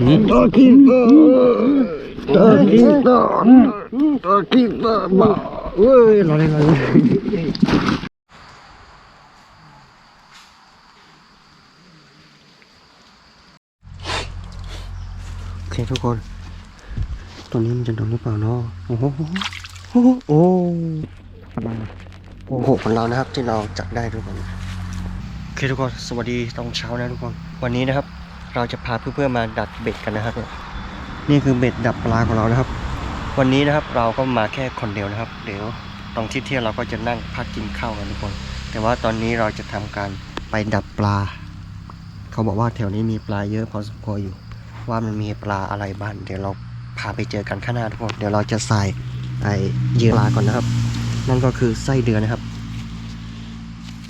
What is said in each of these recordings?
kita kita kita kita kita mak woi lari lari โอเคทุกคนตัวนี้มันจะโดนหรือเปล่าเนาะโอ้โหโอ้โหโอ้โอ้โหของเรานะครับที่เราจับได้ทุกคนโอเคทุกคน สวัสดีตอนเช้านะทุกคน วันนี้นะครับ เราจะพาเพื่อนๆมาดัดเบ็ดกันนะครับนี่ยนี่คือเบ็ดดับปลาของเรานะครับ วันนี้นะครับเราก็มาแค่คนเดียวนะครับ เดี๋ยวตรงที่เที่ยวเราก็จะนั่งพักกินข้าวกันทุกคน แต่ว่าตอนนี้เราจะทำการไปดับปลา เขาบอกว่าแถวนี้มีปลาเยอะพอสมควรอยู่ ว่ามันมีปลาอะไรบ้างเดี๋ยวเราพาไปเจอกันข้างหน้าทุกคนเดี๋ยวเราจะใส่ไอ้เยื่อปลาก่อนนะครับ นั่นก็คือไส้เดือนนะครับ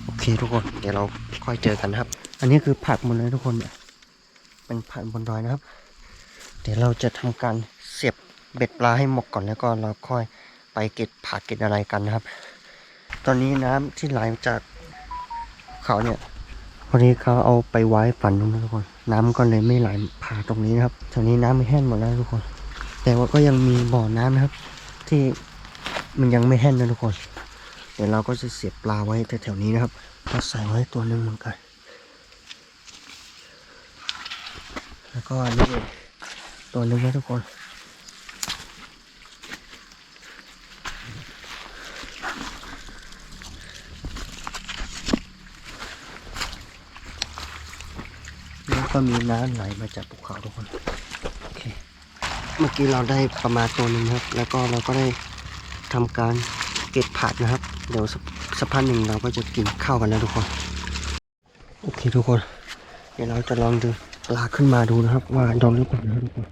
โอเคทุกคนเดี๋ยวเราค่อยเจอกันนะครับ อันนี้คือผักหมดเลยทุกคนเนี่ย เป็นผักบนดอยนะครับ เดี๋ยวเราจะทำการเสียบเบ็ดปลาให้หมกก่อนแล้วก็เราค่อยไปเก็บผักเก็บอะไรกันนะครับ ตอนนี้น้ำที่ไหลจากเขาเนี่ยพอดีเขาเอาไปไว้ฝันตรงนั้นทุกคน น้ำก็เลยไม่ไหลผ่าตรงนี้นะครับแถวนี้น้ำไม่แห้งหมดแล้วทุกคน แต่ว่าก็ยังมีบ่อน้ำนะครับ ที่มันยังไม่แห้งนะทุกคน เดี๋ยวเราก็จะเสียบปลาไว้แถวๆนี้นะครับก็ใส่ไว้ตัวหนึ่งเหมือนกัน แล้วก็นี่ตัวหนึ่งนะทุกคน แล้วก็มีน้ำไหลมาจากภูเขาทุกคน โอเค เมื่อกี้เราได้ประมาณตัวหนึ่งครับ แล้วก็เราก็ได้ทำการเก็บผักนะครับ เดี๋ยวสักพักหนึ่งเราก็จะกินข้าวกันแล้วทุกคน โอเคทุกคน เดี๋ยวเราจะลองดึงป ลาขึ้นมาดูนะครับ ว่าโดนหรือเปล่านะทุกคน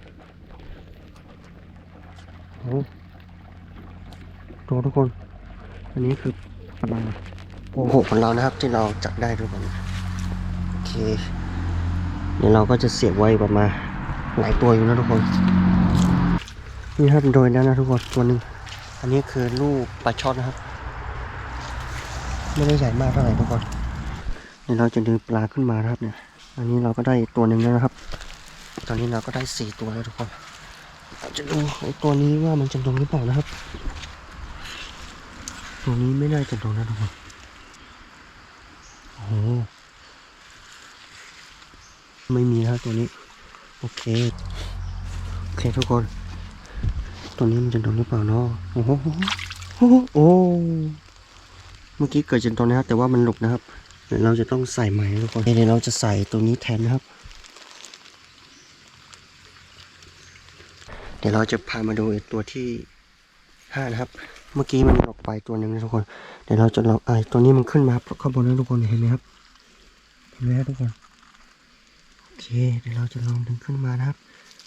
โอ้ดูทุกคน อันนี้คือปลาโอ้โหของเรานะครับ ที่เราจับได้ทุกคนโอเคเดี๋ยวเราก็จะเสียบไว้ประมาณหลายตัวอยู่นะทุกคน นี่ครับโดยแล้วนะทุกคนตัวหนึ่งอันนี้คือลูกปลาช่อนนะครับ ไม่ได้ใหญ่มากเท่าไหร่ทุกคนเดี๋ยวเราจะดึงปลาขึ้นมาครับเนี่ย อันนี้เราก็ได้ตัวหนึ่งแล้วนะครับ ตอนนี้เราก็ได้สี่ตัวแล้วทุกคนจะดูไอ้ตัวนี้ว่ามันจะโดนหรือเปล่านะครับ ตัวนี้ไม่น่าจะโดนนะทุกคนโอ้โหไม่มีนะตัวนี้ โอเค โอเคทุกคน ตัวนี้มันจะโดนหรือเปล่าเนาะโอ้โหโอ้โหโอ้เมื่อกี้เกิดจากตัวนะครับแต่ว่ามันหลุดนะครับ เดี๋ยวเราจะต้องใส่ใหม่ทุกคนเดี๋ยวเราจะใส่ตัวนี้แทนนะครับ เดี๋ยวเราจะพามาดูตัวที่ห้านะครับ เมื่อกี้มันหลบไปตัวหนึ่งนะทุกคน เดี๋ยวเราจะลองไอ้ตัวนี้มันขึ้นมาข้างบนนะทุกคนเห็นไหมครับ เห็นไหมทุกคน โอเค เดี๋ยวเราจะลองดึงขึ้นมานะครับ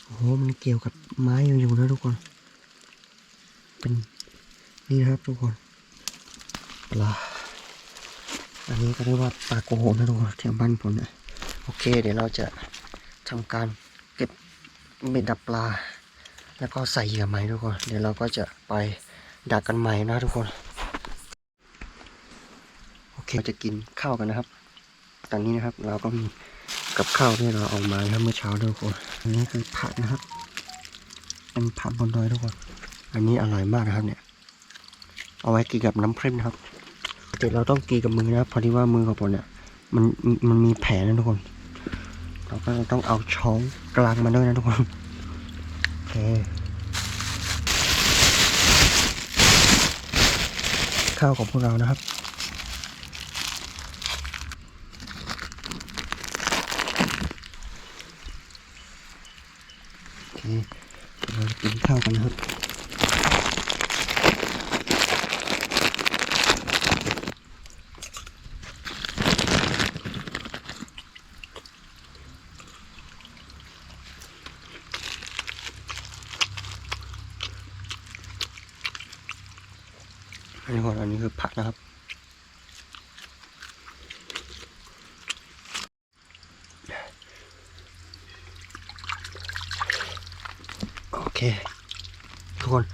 โอ้โห มันเกี่ยวกับไม้อยู่ๆนะทุกคน เป็นนี่นะครับทุกคนปลา อันนี้ก็เรียกว่าปลาโกโหนะทุกคนแถวบ้านผมนะโอเค เดี๋ยวเราจะทำการเก็บเบ็ดดับปลา แล้วก็ใส่เหยื่อใหม่ทุกคน เดี๋ยวเราก็จะไปดักกันใหม่นะทุกคน โอเคเราจะกินข้าวกันนะครับ ตอนนี้นะครับเราก็มีกับข้าวที่เราเอามานะครับเมื่อเช้าทุกคนอันนี้คือผักนะครับ เป็นผักบนดอยทุกคน อันนี้อร่อยมากนะครับเนี่ย เอาไว้กินกับน้ำพริกนะครับ ต่เราต้องกินกับมือนะเพราะที่ว่ามือของผมเนี่ยมันมันมีแผลนะทุกคน เราก็ต้องเอาช้อนกลางมาด้วยนะทุกคนโอเคข้าวของพวกเรานะครับโอเคเรากินข้าวกันนะครับ อันนี้ก่อนอันนี้คือผักนะครับ โอเค ทุกคน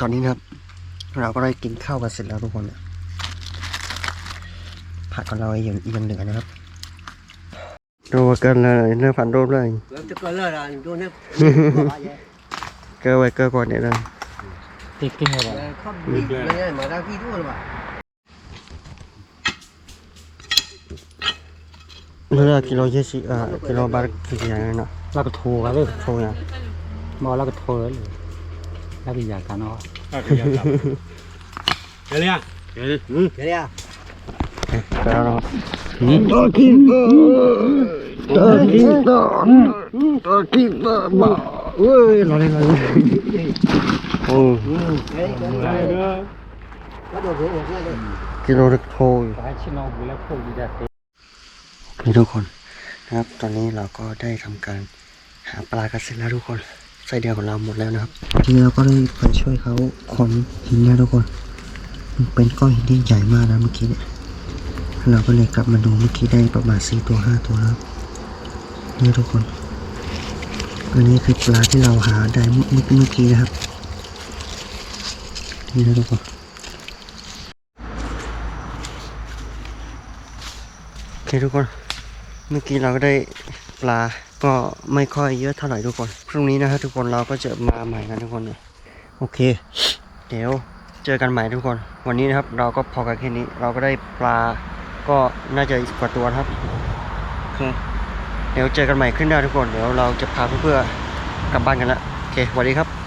ตอนนี้นะครับ เราก็ได้กินข้าวกันเสร็จแล้วทุกคนเนี่ยผักของเรายังยังเหลือนะครับโอเคดูเกินเลยเนื้อพันรูปเลย Làm cho cơ lơ là tôi nếp. เกินไว้เกินกว่านี้เลยติดกินเลย Không bị này mà ra khi thôi mà. เนื้อกิโลยี่สิบ อ่ากิโลบาทกี่อย่างนั้นเนาะแล้วก็โทรกันเลยโชว์อย่างมอแล้วก็โทรเลยแล้วก็อยากกันเนาะ Cái này à? Cái này à? ไปแล้วเนาะตอกินตอตอกินตอตอกินต อบ่เอ้ยรอเลยรอเลยโอ้กิโลละโทอยู่ให้ชิโนบุแล้วพวกดีได้โอเคทุกคนนะครับ ตอนนี้เราก็ได้ทำการหาปลากันเสร็จแล้วทุกคนไส้เดียวของเราหมดแล้วนะครับทีนี้เราก็ได้ไปช่วยเขาขนหินนะทุกคนมันเป็นก้อนหินที่ใหญ่มากนะเมื่อกี้เนี่ยเราก็เลยกลับมาดูเมื่อกี้ได้ประมาณสี่ตัวห้าตัวแล้วนี่ทุกคน อันนี้คือปลาที่เราหาได้เมื่อเมื่อกี้นะครับ นี่นะทุกคนโอเคทุกคน เมื่อกี้เราก็ได้ปลาก็ไม่ค่อยเยอะเท่าไหร่ทุกคน พรุ่งนี้นะครับทุกคนเราก็จะมาใหม่กันทุกคนเลยโอเค เดี๋ยวเจอกันใหม่ทุกคน วันนี้นะครับเราก็พอกันแค่นี้ เราก็ได้ปลาก็น่าจะอีกกว่าตัวครับ โอเค เดี๋ยวเจอกันใหม่ขึ้นหน้าทุกคน เดี๋ยวเราจะพาเพื่อนๆกลับบ้านกันละโอเคสวัสดีครับ